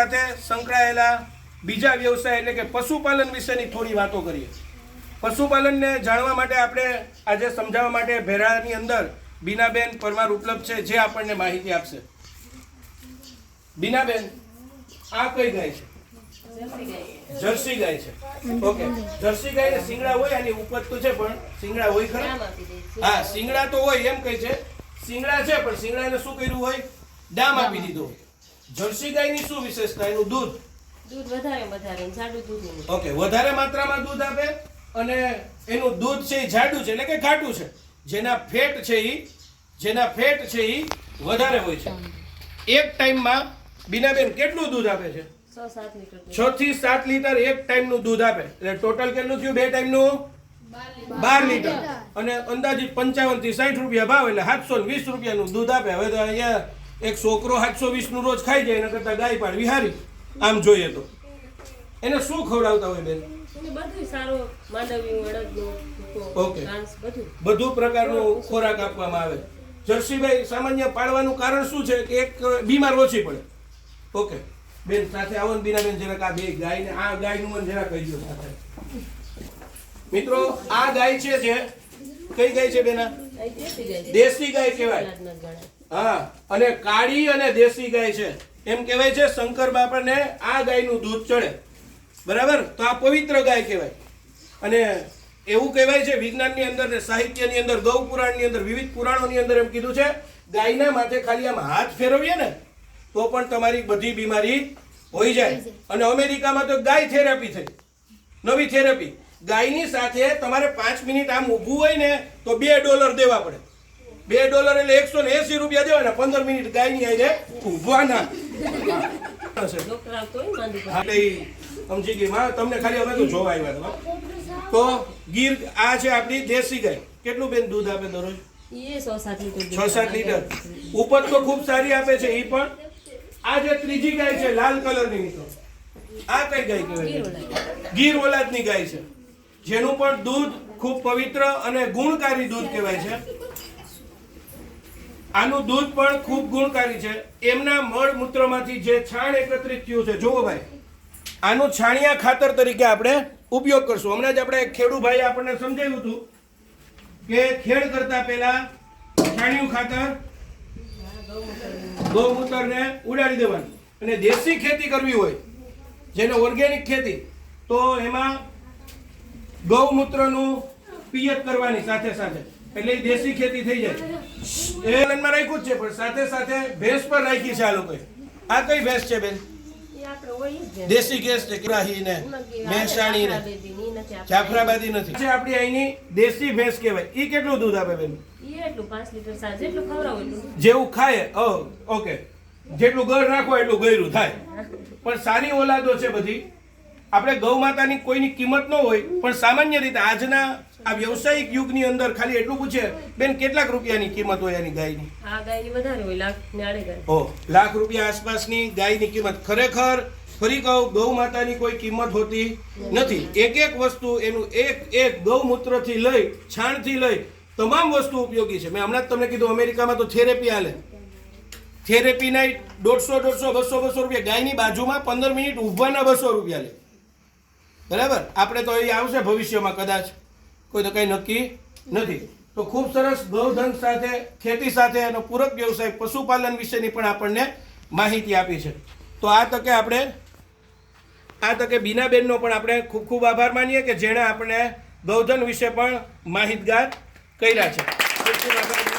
સાથે સંકળાયેલા બીજા વ્યવસાય એટલે કે પશુપાલન વિશેની થોડી વાતો કરીએ. પશુપાલનને જાણવા માટે આપણે આજે સમજાવવા માટે ભેરાની અંદર બીનાબેન પરમાર ઉપલબ્ધ છે, જે આપણને માહિતી આપશે. બીનાબેન, આ કઈ ગાય છે? જર્સી ગાય છે. ઓકે. જર્સી ગાય સિંગડા હોય એની ઉપજ તો છે, પણ સિંગડા હોય ખરા? હા સિંગડા તો હોય, એમ કહે છે. સિંગડા છે, પણ સિંગડાને શું કર્યું હોય? ડામ આપી દીધો હોય. જર્સી ગાયની શું વિશેષતા? એનું દૂધ? દૂધ વધારે વધારે જાડું દૂધ ઓકે વધારે માત્રામાં દૂધ આપે અને એનું દૂધ છે એ જાડું છે એટલે કે ઘાટું છે. જેના ફેટ છે એ જેના ફેટ છે એ વધારે હોય છે. એક ટાઈમમાં બીનાબેન કેટલું દૂધ આપે છે. છ થી સાત લીટર એક ટાઈમનું દૂધ આપે. એટલે ટોટલ કેટલું થયું બે ટાઈમનું? બાર લીટર. અને અંદાજિત પંચાવનથી સાઠ રૂપિયા ભાવ એટલે સાતસો વીસ રૂપિયાનું દૂધ આપે. હવે તો અહીંયા એક છોકરો સાતસો વીસનું રોજ ખાઈ જાય એના કરતા ગાય પાડવી હારી આમ જોઈએ તો. એને શું ખવડાવતા હોય બેન? ઓકે. બધું પ્રકારનું ખોરાક આપવામાં આવે. જર્સીભાઈ સામાન્ય પાળવાનું કારણ શું છે કે એક બીમાર ઓછી પડે? ઓકે. બેન સાથે આવો ને બીના બેન જરાક આ બે ગાય ને આ ગાયનું મને જરા કહી દો સાથે. મિત્રો આ ગાય છે જે. કઈ ગાય છે બેના દેશી ગાય. કહેવાય. હા અને કાળી અને દેશી ગાય છે. એમ કહેવાય છે શંકર બાપાને આ ગાયનું દૂધ ચડે. બરાબર? તો આ પવિત્ર ગાય કહેવાય. અને એવું કહેવાય છે વિજ્ઞાનની અંદર ને સાહિત્યની અંદર ગૌ પુરાણની અંદર વિવિધ પુરાણોની અંદર એમ કીધું છે ગાયના માથે ખાલી આમ હાથ ફેરવીએ ને તો પણ તમારી બધી બીમારી હોઈ જાય. અને અમેરિકામાં તો ગાય થેરાપી થઈ. નવી થેરાપી. ગાયની સાથે તમારે પાંચ મિનિટ આમ ઊભું હોય ને તો બે ડોલર દેવા પડે. બે ડોલર એટલે એકસો ને એસી રૂપિયા દેવાના પંદર મિનિટ ગાયની આઈને ઊભવાના સમજી ગઈ માં તમને ખાલી અમે તો જોવા આવ્યા હતા તો ગીર આ છે આપણી દેશી ગાય. કેટલું બેન દૂધ આપે દરરોજ? છ સાત લીટર. ઉપજ તો ખૂબ સારી આપે છે એ પણ. આ જે ત્રીજી ગાય છે લાલ કલરની મિત્રો આ કઈ ગાય કહેવાય. ગીર ઓલાદની ગાય છે. જેનું પણ દૂધ ખૂબ પવિત્ર અને ગુણકારી દૂધ કહેવાય છે. આનું દૂધ પણ ખૂબ ગુણકારી છે. એમના મળ મૂત્રમાંથી જે છાણ એકત્રિત થયું છે, જુઓ ભાઈ. આનું છાણિયા ખાતર તરીકે આપણે ઉપયોગ કરશું. હમણાં જ આપણે ખેડૂભાઈ આપણને સમજાવ્યું હતું કે ખેડ કરતા પહેલા છાણિયું ખાતર ગૌમૂત્રને ઉડાડી દેવાનું. અને દેશી ખેતી કરવી હોય, જેને ઓર્ગેનિક ખેતી, તો એમાં ગૌમૂત્રનું પિયત કરવાની સાથે સાથે. એટલે દેશી ખેતી થઈ જાય. એ લાઈનમાં રાખ્યું જ છે પણ સાથે સાથે ભેંસ પણ રાખી છે આ લોકોએ. આ કઈ ભેંસ છે બેન. દેશી ભેંસ છે કરાહી ને મહેસાણી ને જાફરાબાદી નથી. છે આપણી અહીંની દેશી ભેંસ કહેવાય. ઈ કેટલું દૂધ આપે બેન? જેવું ખાય? ઓકે. જેટલું ગળ રાખો એટલું ગયરું થાય. પણ સારી ઓલાદો છે બધી. આપણે ગૌ માતાની કોઈની કિંમત ન હોય પણ સામાન્ય રીતે આજના આ વ્યવસાયિક યુગની અંદર ખાલી એટલું પૂછે બેન કેટલાક રૂપિયાની કિંમત હોય એની ગાયની? આ ગાયની વધારે હોય લાખ ને ઓ લાખ રૂપિયા આસપાસની ગાયની કિંમત. ખરેખર ફરી કહું ગૌ માતાની કોઈ કિંમત હોતી નથી. એક એક વસ્તુ એનું એક એક ગૌમૂત્રથી લઈ છાણથી લઈ તમામ વસ્તુ ઉપયોગી છે. મેં હમણાં જ તમને કીધું અમેરિકામાં તો થેરેપી હાલે. નાઈટ દોઢસો દોઢસો બસો બસો રૂપિયા. ગાયની બાજુમાં પંદર મિનિટ ઊભવાના બસો રૂપિયા લે. બરાબર? આપણે તો એ આવશે ભવિષ્યમાં કદાચ. કોઈ તો કંઈ નક્કી નથી. તો ખૂબ સરસ ગૌધન સાથે, ખેતી સાથે અને પૂરક વ્યવસાય પશુપાલન વિશેની પણ આપણને માહિતી આપી છે. તો આ તકે આપણે, આ તકે બીનાબેનનો પણ આપણે ખૂબ ખૂબ આભાર માનીએ કે જેણે આપણે ગૌધન વિશે પણ માહિતગાર કર્યા છે. ખૂબ ખૂબ આભાર.